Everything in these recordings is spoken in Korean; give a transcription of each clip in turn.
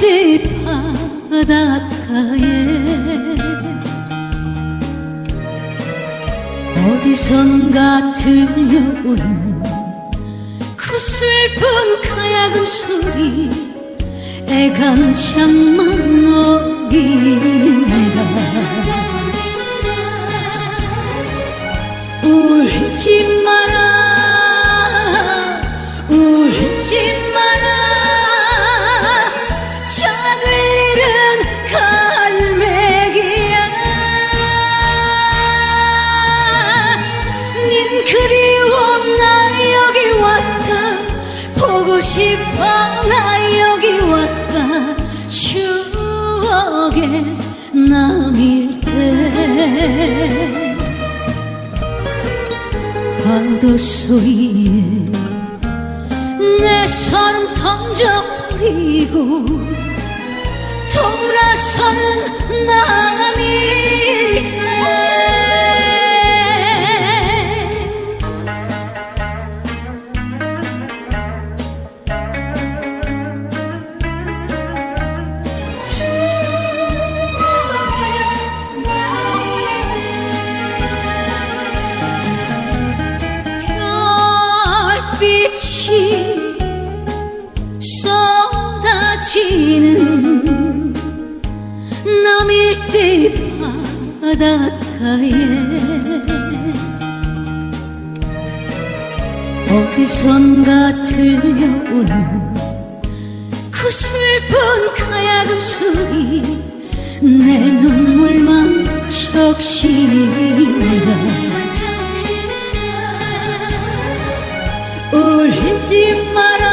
때 바닷가에 어디선가 들려오는 그 슬픈 가야금 소리 애간장만 어린애가 울지 보고 싶어 나 여기 왔다. 추억의 남일 때. 파도 소리에 내 손 던져버리고 돌아서는 별빛이 쏟아지는 남일 때 바닷가에. 어디선가 들려오는 그 슬픈 가야금 소리 내 눈물만 적시는다 울지 마라.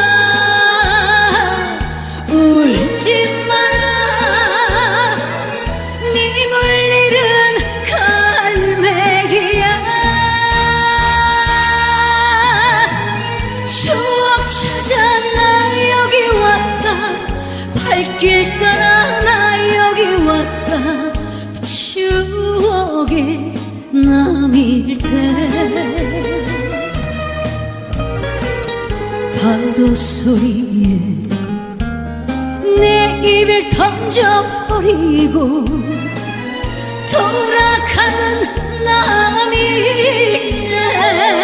울지 마라. 님을 잃은 갈매기야. 추억 찾아 나 여기 왔다. 발길 따라 나 여기 왔다. 추억의 남일 때 파도 소리에 내 입을 던져버리고 돌아가는 남일 때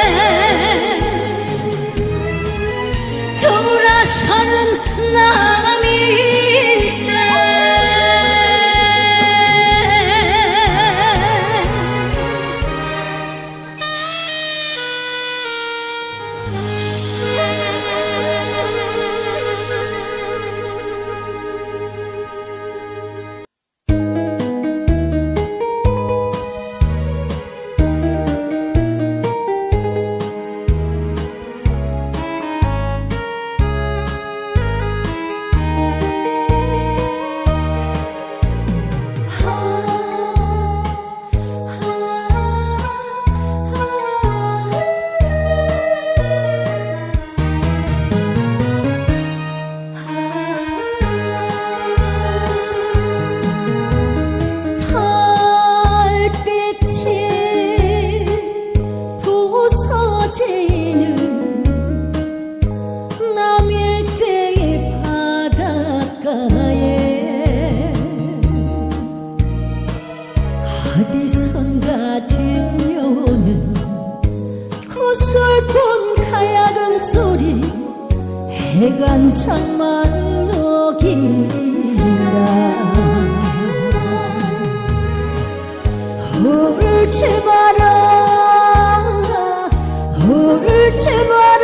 어디선가 들려오는 그 슬픈 가야금 소리 해간장만 녹인다 울지 마라 울지 마라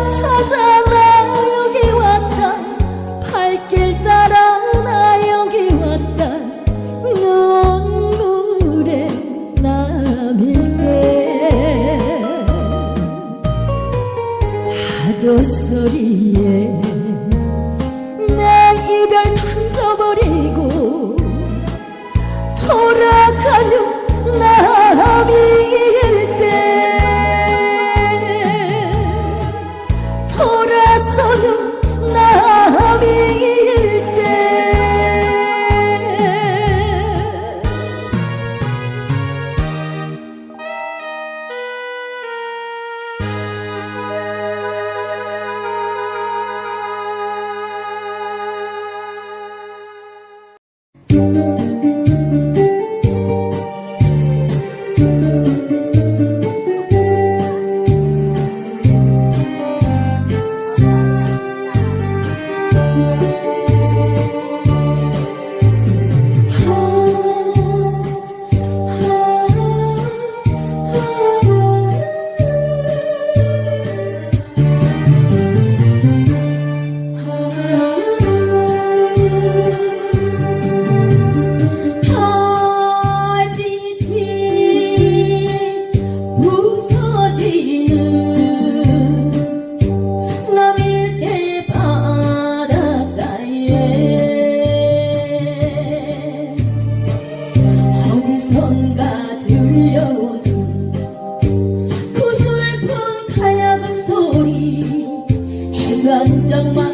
i told you Panjang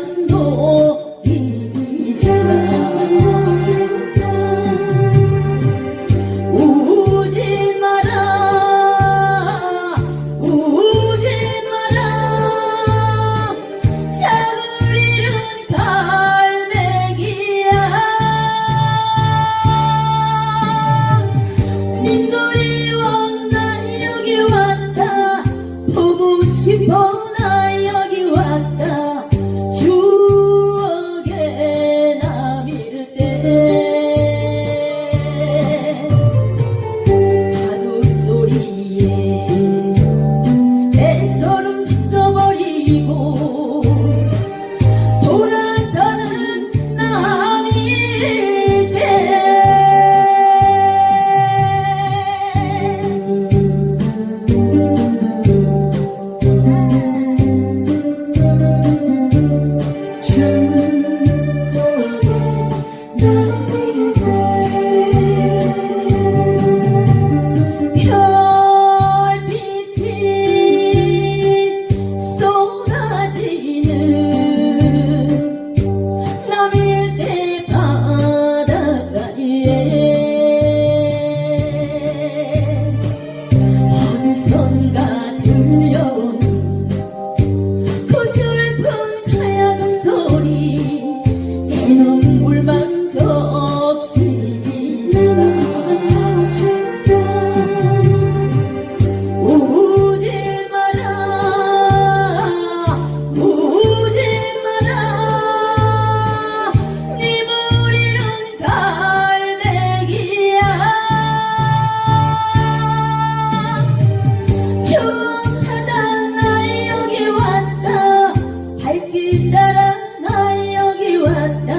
but